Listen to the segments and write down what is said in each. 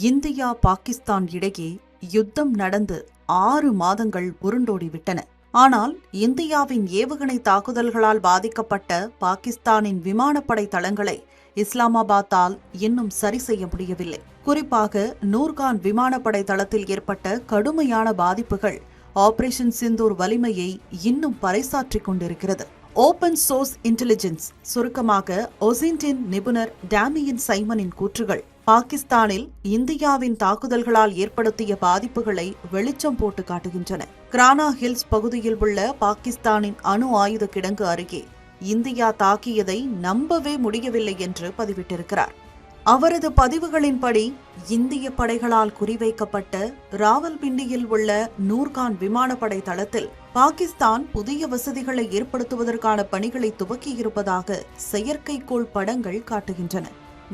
India Pakistan இடையே யுத்தம் நடந்து ஆறு மாதங்கள் உருண்டோடிவிட்டன. ஆனால் இந்தியாவின் ஏவுகணை தாக்குதல்களால் பாதிக்கப்பட்ட பாகிஸ்தானின் விமானப்படை தளங்களை இஸ்லாமாபாத்தால் இன்னும் சரி செய்ய முடியவில்லை. குறிப்பாக நூர்கான் விமானப்படை தளத்தில் ஏற்பட்ட கடுமையான பாதிப்புகள் ஆபரேஷன் சிந்தூர் வலிமையை இன்னும் பறைசாற்றிக் கொண்டிருக்கிறது. ஓபன் சோர்ஸ் இன்டெலிஜென்ஸ் சுருக்கமாக ஒசின்டின் நிபுணர் டேமியின் சைமனின் கூற்றுகள். பாகிஸ்தானில் இந்தியாவின் தாக்குதல்களால் ஏற்படுத்திய பாதிப்புகளை வெளிச்சம் போட்டு காட்டுகின்றன. கிரானா ஹில்ஸ் பகுதியில் உள்ள பாகிஸ்தானின் அணு ஆயுத கிடங்கு அருகே இந்தியா தாக்கியதை நம்பவே முடியவில்லை என்று பதிவிட்டிருக்கிறார். அவரது பதிவுகளின்படி இந்திய படைகளால் குறிவைக்கப்பட்ட ராவல்பிண்டியில் உள்ள நூர்கான் விமானப்படை தளத்தில் பாகிஸ்தான் புதிய வசதிகளை ஏற்படுத்துவதற்கான பணிகளை துவக்கியிருப்பதாக செயற்கைக்கோள் படங்கள் காட்டுகின்றன.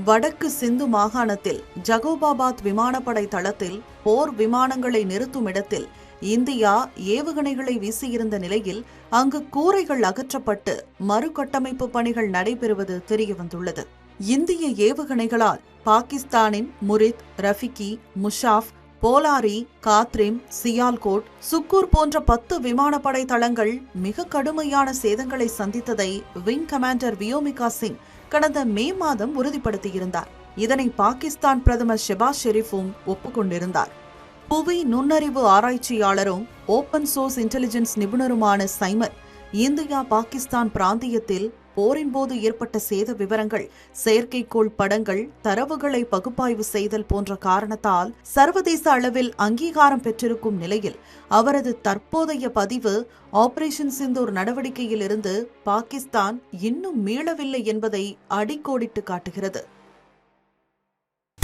வடக்கு சிந்து மாகாணத்தில் ஜகோபாபாத் விமானப்படை தளத்தில் போர் விமானங்களை நிறுத்தும் இடத்தில் இந்தியா ஏவுகணைகளை வீசியிருந்த நிலையில் அங்கு கூரைகள் அகற்றப்பட்டு மறுகட்டமைப்பு பணிகள் நடைபெறுவது தெரியவந்துள்ளது. இந்திய ஏவுகணைகளால் பாகிஸ்தானின் முரித் ரஃபிகி முஷாஃப் போலாரி காத்ரிம் சியால்கோட் சுக்கூர் போன்ற பத்து விமானப்படை தளங்கள் மிக கடுமையான சேதங்களை சந்தித்ததை விங் கமாண்டர் வியோமிகா சிங் கடந்த மே மாதம் உறுதிப்படுத்தியிருந்தார். இதனை பாகிஸ்தான் பிரதமர் ஷெபாஸ் ஷெரீஃபும் ஒப்புக்கொண்டிருந்தார். புவி நுண்ணறிவு ஆராய்ச்சியாளரும் ஓபன் சோர்ஸ் இன்டெலிஜென்ஸ் நிபுணருமான சைமர் இந்தியா பாகிஸ்தான் பிராந்தியத்தில் போரின் போது ஏற்பட்ட சேத விவரங்கள் செயற்கைக்கோள் படங்கள் தரவுகளை பகுப்பாய்வு செய்தல் போன்ற காரணத்தால் சர்வதேச அளவில் அங்கீகாரம் பெற்றிருக்கும் நிலையில் அவரது தற்போதைய பதிவு ஆபரேஷன் சிந்தூர் நடவடிக்கையில் இருந்து பாகிஸ்தான் இன்னும் மீளவில்லை என்பதை அடிக்கோடிட்டு காட்டுகிறது.